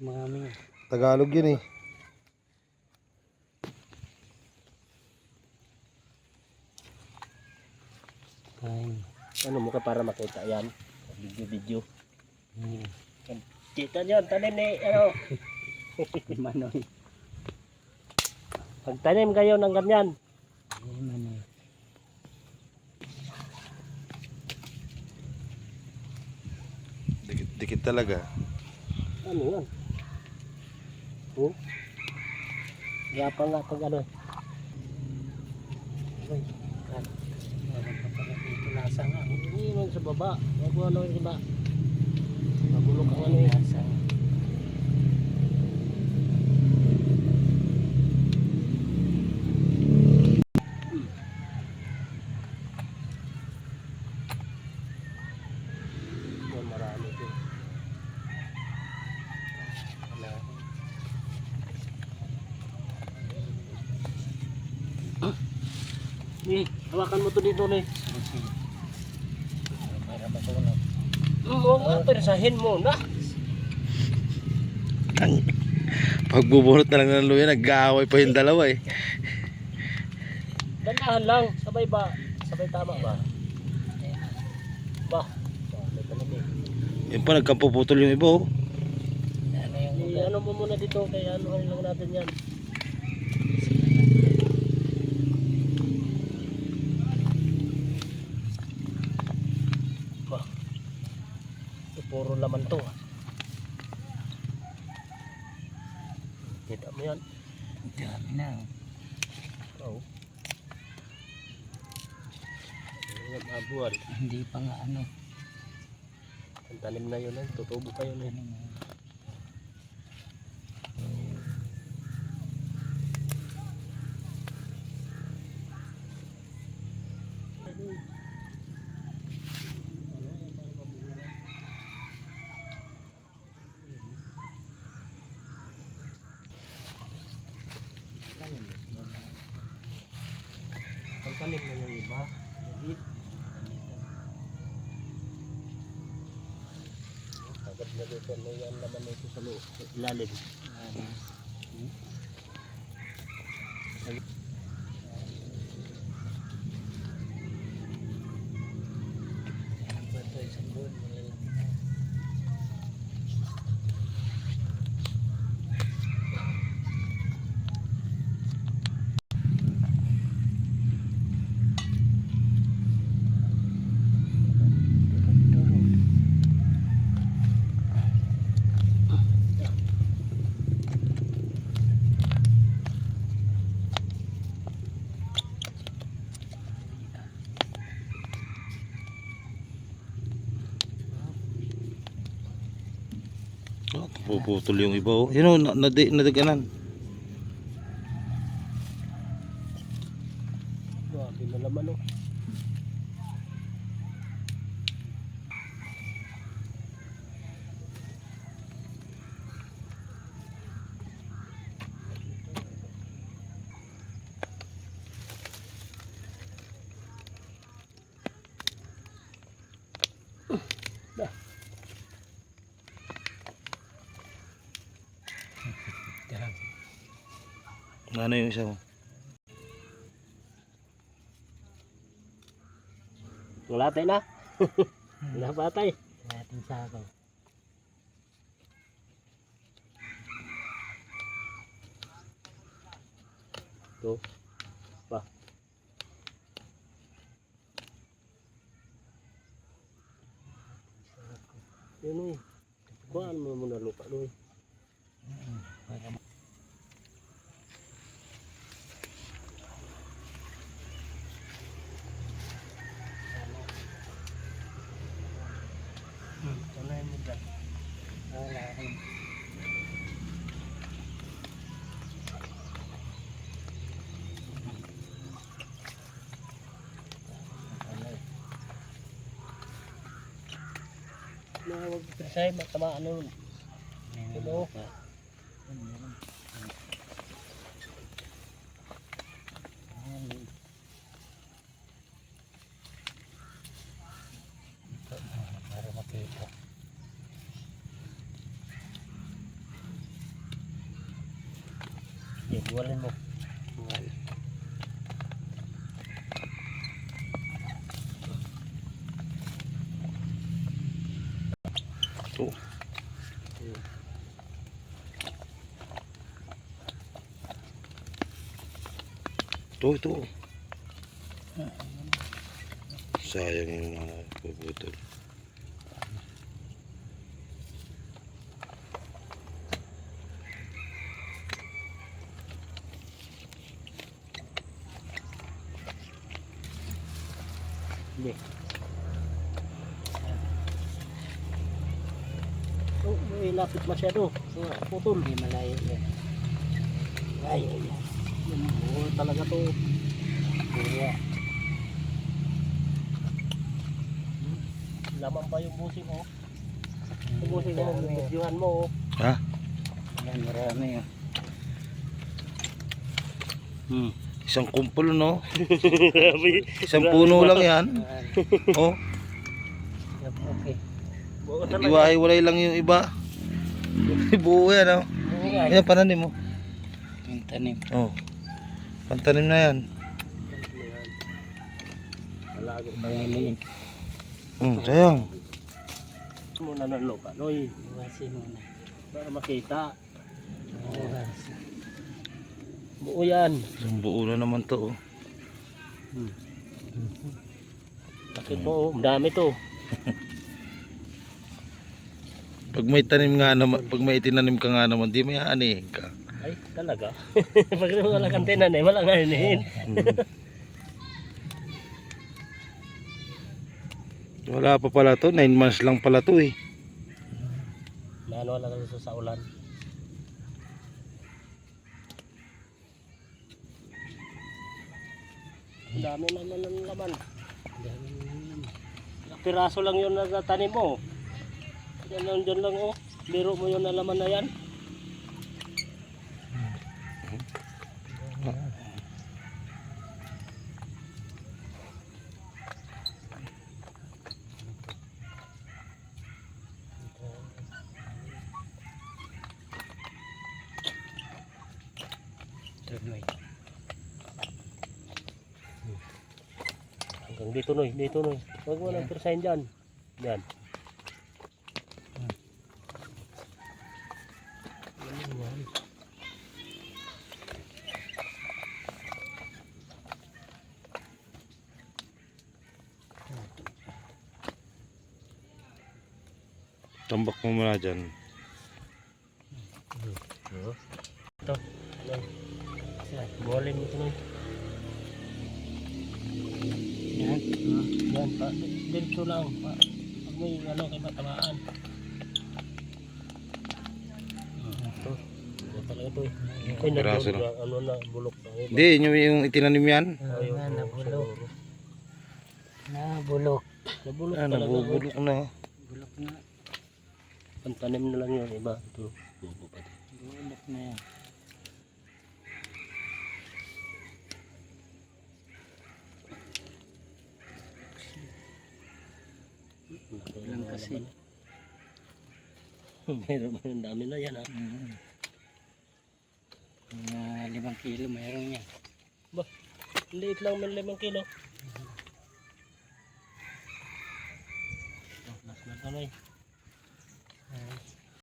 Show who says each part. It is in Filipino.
Speaker 1: Marami.
Speaker 2: Tagalog yun eh.
Speaker 1: Kain.
Speaker 3: Ano mo ka para makita yan? Video-video.
Speaker 1: Hmm.
Speaker 3: Kita nyo, tanim ni, ano,
Speaker 1: Manoy.
Speaker 3: pagtanim kayo ng ganyan.
Speaker 1: Ay, Manoy.
Speaker 2: Dikit, dikit talaga.
Speaker 3: Ano yan? Oh? Gapa nga pag ano. Uy,
Speaker 1: dito lasa nga.
Speaker 3: Hindi mo sa baba. Ano yung iba. Magulok ang ano yun.
Speaker 1: lasa.
Speaker 3: Eh, hawakan mo to dito ni.
Speaker 1: Sige.
Speaker 3: Para nga, persahin mo na.
Speaker 2: Pagbubunot na lang ng luya, nag-aaway pa yung dalawa eh.
Speaker 3: Dandahan lang. Sabay ba? Sabay tama ba? Ba?
Speaker 2: Yun pa, nagkampuputol yung iba oh.
Speaker 1: Ano
Speaker 3: ano mo muna dito kaya ano lang natin yan. Puro laman to. Kita mo yan?
Speaker 1: dami na. oh.
Speaker 3: Abuan.
Speaker 1: Hindi pa nga ano.
Speaker 3: Ang tanim na yun, eh. tutubo pa yun. Eh.
Speaker 1: Ano nga.
Speaker 3: Ang tanim na yung iba. Hit. Agad na dito na yan naman ito sa loob. Ilalim.
Speaker 1: Ano. Ano
Speaker 2: puputol yung iba oh. Yun oh, na- nadi- nadaganan.
Speaker 3: Grabe na naman oh.
Speaker 2: Ano yung isa mo?
Speaker 3: Wala tayo na. Wala pa tayo.
Speaker 1: Natin sabaw.
Speaker 3: Ito. Pa. Yun eh. Kuhaan mo muna lupa doon.
Speaker 1: Para
Speaker 3: Tunayin
Speaker 1: wala rin. Wala.
Speaker 3: Na huwag presay, matamaan nun.
Speaker 1: May
Speaker 3: Hello?
Speaker 1: mga pa. Ano meron? Ano? Ito, para makita.
Speaker 3: Buwalin mo.
Speaker 2: Ito. Ito, ito. Sayang yung mga puputol.
Speaker 3: Hindi. Oh, may lapit masyado. Putol.
Speaker 1: Hindi malayo yan.
Speaker 3: Ay, ay, ay. Yan, buo talaga to. Buo. Laman pa yung busing mo. Yung busing mo, videohan mo. oh.
Speaker 2: Ha?
Speaker 1: Yan, marami oh.
Speaker 3: Hmm.
Speaker 2: Isang kumpul, no? Isang puno lang yan. Oh,
Speaker 1: Yan, Okay.
Speaker 2: Iwahiwalay lang yung iba. Buo yan, oh. Ayan, pananim, oh.
Speaker 1: Yung tanim.
Speaker 2: Oh. Pantanim na yan.
Speaker 3: Malago.
Speaker 1: Bayaliin.
Speaker 2: Hmm, sayang.
Speaker 3: Muna ng lupa, Noy.
Speaker 1: Iwasin mo na.
Speaker 3: Para makita.
Speaker 1: Iwas.
Speaker 3: Buo yan.
Speaker 2: Isang buo na naman to, oh.
Speaker 3: Bakit mo, oh. Dami to.
Speaker 2: Pag may tanim nga naman, pag may itinanim ka nga naman, di may ani ka.
Speaker 3: Ay, talaga. Pag wala kang tinan eh, wala nga inihin.
Speaker 2: Wala pa pala to, 9 months lang pala to eh.
Speaker 3: Naano wala kasi sa ulan. Dami naman ng laman. Piraso lang yun na tanim mo. Yan lang dyan lang oh. Biro mo yun na laman na yan.
Speaker 1: Tuloy.
Speaker 3: Hanggang dito noy, dito noy. Huwag mo nang persahin dyan. Yan.
Speaker 2: Tambak mo muna dyan.
Speaker 3: Ito. Yan. Bolin ito noy.
Speaker 1: Yan,
Speaker 3: pa, diretso lang. Pa, pag may ano, kay matamaan. Ito. Ito talaga ito eh. Ay,
Speaker 2: Piraso lang.
Speaker 3: ano na, bulok na.
Speaker 2: Hindi, yun yung, yung itinanim yan.
Speaker 3: Ayun, oh,
Speaker 1: nabulok. Nabulok.
Speaker 3: Nabulok
Speaker 2: Ah,
Speaker 3: talaga.
Speaker 2: nabubulok na.
Speaker 1: Bulok na.
Speaker 3: Ang tanim na lang yun, iba. Ito, bubo pa din.
Speaker 1: Bulok na yan. Kasi?
Speaker 3: Meron mo yung dami na yan ha.
Speaker 1: Mm. Mga limang kilo mayroon yan.
Speaker 3: Ba, liit lang may limang kilo. Oh, mas na tanay.